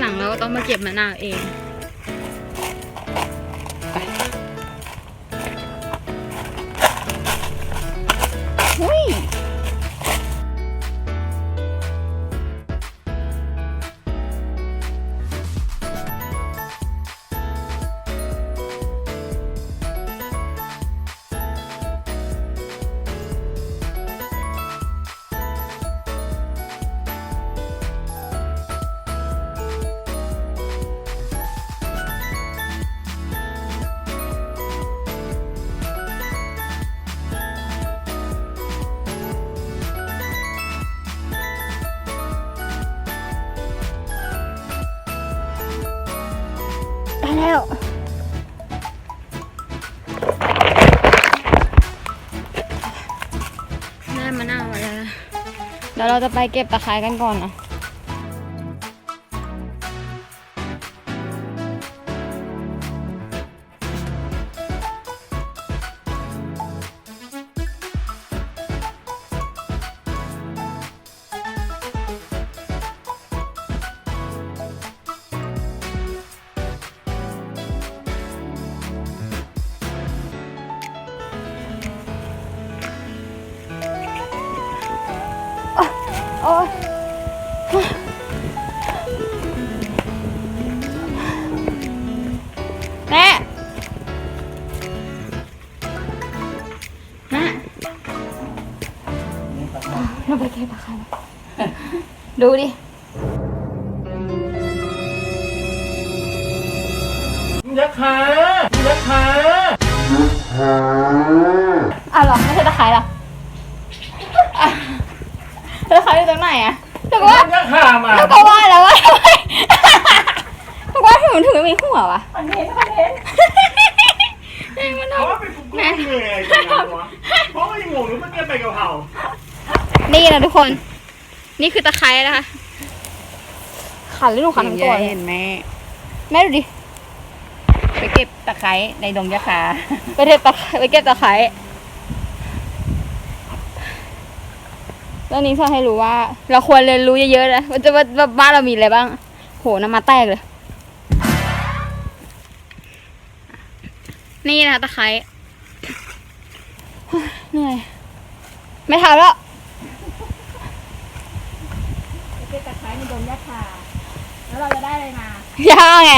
หลังเราก็ต้องมาเก็บมะนาวเอง แล้วได้มะนาวมาแล้วนะเดี๋ยวเราจะไปเก็บตะไคร้กันก่อนนะ อ้ยแม่นะเราไปเก็บตะไคร้ดูดิ ยักษ์ขายักษ์ขา อ้าวเหรอ ไม่ใช่ตะไคร้เหรออะตะไคร้ อยู่ตรงไหนอะแต่ว่ายักษ์ขามาแล้วก็ว่าแล้วว่าทำไมแล้วก็ถึงถึงไม่มีหัววะเพราะว่าเป็นกุ๊กเหนื่อยจังเลยวะเพราะว่ายังงงอยู่เมื่อกี้ไปกะเพรานี่นะทุกคน นี่คือตะไคร้นะคะขันหรือหนูขันทั้งตัวเลยเห็นแม่แม่ดูดิ ไปเก็บตะไคร้ในดงยะคาไปเก็บตะไคร้ไปเก็บตะไคร้ เรื่องนี้สอนให้รู้ว่า เราควรเรียนรู้เยอะๆนะว่าจะว่าว่าบ้านเรามีอะไรบ้าง โหน้ำมาแตกเลย นี่นะคะตะไคร้เหนื่อยไม่ทำแล้วไปเก็บตะไคร้ในดงยะคาแล้วเราจะได้อะไรมาย่าไง